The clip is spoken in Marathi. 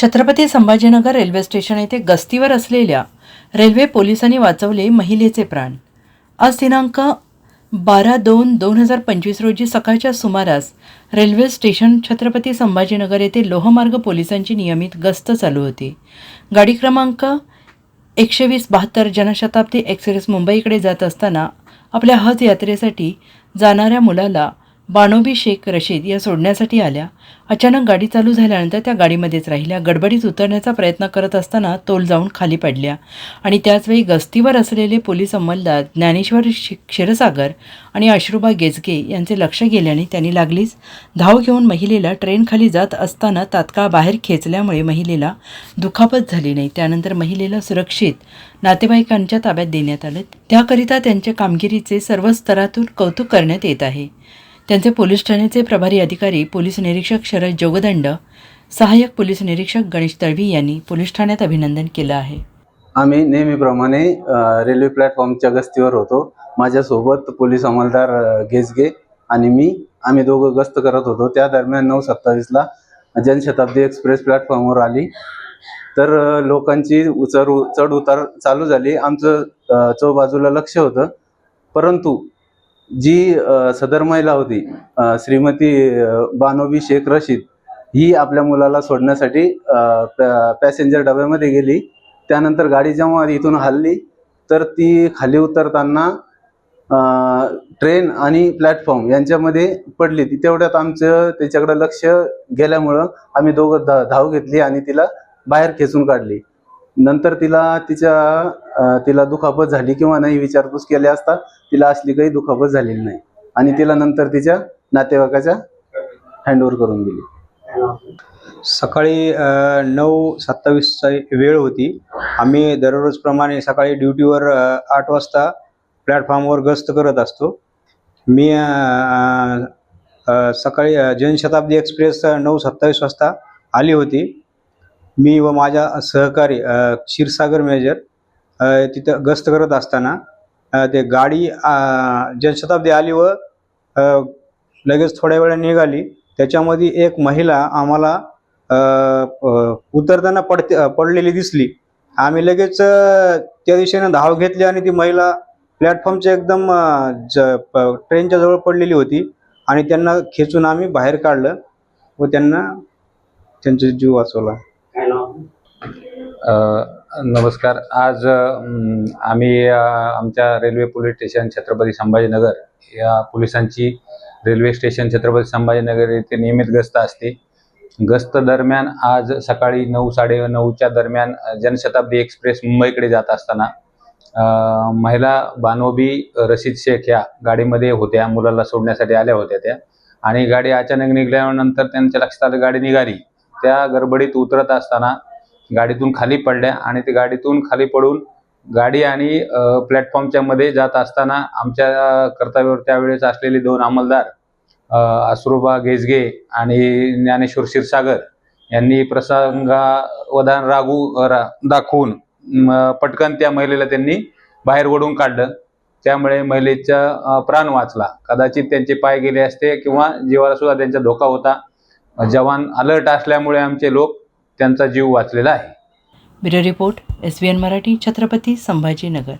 छत्रपती संभाजीनगर रेल्वे स्टेशन येथे गस्तीवर असलेल्या रेल्वे पोलिसांनी वाचवले महिलेचे प्राण. आज दिनांक बारा दोन दोन हजार पंचवीस रोजी सकाळच्या सुमारास रेल्वे स्टेशन छत्रपती संभाजीनगर येथे लोहमार्ग पोलिसांची नियमित गस्त चालू होती. गाडी क्रमांक एकशे वीस बहात्तर जनशताब्दी एक्सप्रेस मुंबईकडे जात असताना आपल्या हज यात्रेसाठी जाणाऱ्या मुलाला बानोबी शेख रशीद या सोडण्यासाठी आल्या. अचानक गाडी चालू झाल्यानंतर त्या गाडीमध्येच राहिल्या. गडबडीत उतरण्याचा प्रयत्न करत असताना तोल जाऊन खाली पडल्या. आणि त्याचवेळी गस्तीवर असलेले पोलीस अंमलदार ज्ञानेश्वर शि क्षीरसागर आणि अश्रुबा गेजगे यांचे लक्ष गेल्याने त्यांनी लागलीच. धाव घेऊन महिलेला ट्रेनखाली जात असताना तात्काळ बाहेर खेचल्यामुळे महिलेला दुखापत झाली नाही. त्यानंतर महिलेला सुरक्षित नातेवाईकांच्या ताब्यात देण्यात आलं. त्याकरिता त्यांच्या कामगिरीचे सर्व स्तरातून कौतुक करण्यात येत आहे. त्यांचे पोलीस ठाण्याचे प्रभारी अधिकारी पोलीस निरीक्षक शरद जोगदंड सहाय्यक पोलीस निरीक्षक गणेश तळवी यांनी पोलीस ठाण्यात अभिनंदन केलं आहे. आम्ही नेहमीप्रमाणे रेल्वे प्लॅटफॉर्मच्या गस्तीवर होतो. माझ्यासोबत पोलीस अंमलदार अ, गेजगे आणि मी आम्ही दोघं गस्त करत होतो. त्या दरम्यान नऊ सत्तावीसला जनशताब्दी एक्सप्रेस प्लॅटफॉर्मवर आली. तर लोकांची चढ चढ उतार चालू झाली. आमचं चौबाजूला लक्ष होतं. परंतु जी सदर महिला होती श्रीमती बानोबी शेख रशीद ही आपल्या मुलाला सोडण्यासाठी पॅ- पॅसेंजर डब्यामध्ये गेली. त्यानंतर गाडी जेव्हा इथून हलली तर ती खाली उतरताना ट्रेन आणि प्लॅटफॉर्म यांच्यामध्ये पडली. ती तेवढ्यात आमचं त्याच्याकडे लक्ष गेल्यामुळं आम्ही दोघं धा धाव घेतली आणि तिला बाहेर खेचून काढली. नंतर तिला तिच्या तिला दुखापत झाली किंवा नाही विचारपूस केली असता तिला असली काही दुखापत झालेली नाही. आणि तिला नंतर तिच्या नातेवाईकाच्या हँडओव्हर करून दिली. सकाळी नऊ सत्तावीसचा वेळ होती. आम्ही दररोजप्रमाणे सकाळी ड्युटीवर आठ वाजता प्लॅटफॉर्मवर गस्त करत असतो. मी सकाळी जनशताब्दी एक्सप्रेस नऊ सत्तावीस वाजता आली होती. मी व माझ्या सहकारी क्षीरसागर मेजर तिथं गस्त करत असताना ते गाडी जनशताब्दी आली व लगेच थोड्या वेळा निघाली. त्याच्यामध्ये एक महिला आम्हाला उतरताना पडते पडलेली दिसली. आम्ही लगेच त्या दिशेनं धाव घेतली आणि ती महिला प्लॅटफॉर्मच्या एकदम ज प- ट्रेनच्या जवळ पडलेली होती आणि त्यांना खेचून आम्ही बाहेर काढलं व त्यांना त्यांचा जीव वाचवला. नमस्कार. आज आम्ही आमच्या railway police station Chhatrapati Sambhajinagar या पोलिसांची रेल्वे स्टेशन छत्रपती संभाजीनगर येथे नियमित गस्त असते. गस्त दरम्यान आज सकाळी नऊ साडे नऊच्या दरम्यान जनशताब्दी एक्सप्रेस मुंबईकडे जात असताना महिला बानोबी रशीद शेख या गाडीमध्ये होत्या मुलाला सोडण्यासाठी आल्या होत्या त्या. आणि गाडी अचानक निघाल्यानंतर त्यांच्या लक्षात आलं गाडी निघाली. त्या गडबडीत उतरत असताना गाडीतून खाली पडल्या आणि ते गाडीतून खाली पडून गाडी आणि प्लॅटफॉर्मच्या मध्ये जात असताना आमच्या कर्तव्यावर त्यावेळेस असलेले दोन अंमलदार अश्रुबा गेजगे आणि ज्ञानेश्वर क्षीरसागर यांनी प्रसंगावधान रागू रा दाखवून पटकन त्या महिलेला त्यांनी बाहेर ओढून काढलं. त्यामुळे महिलेचा प्राण वाचला. कदाचित त्यांचे पाय गेले असते किंवा जीवाला सुद्धा त्यांचा धोका होता. जवान अलर्ट असल्यामुळे आमचे लोक त्यांचा जीव वाचलेला आहे. Bureau report S B N Marathi Chhatrapati Sambhajinagar.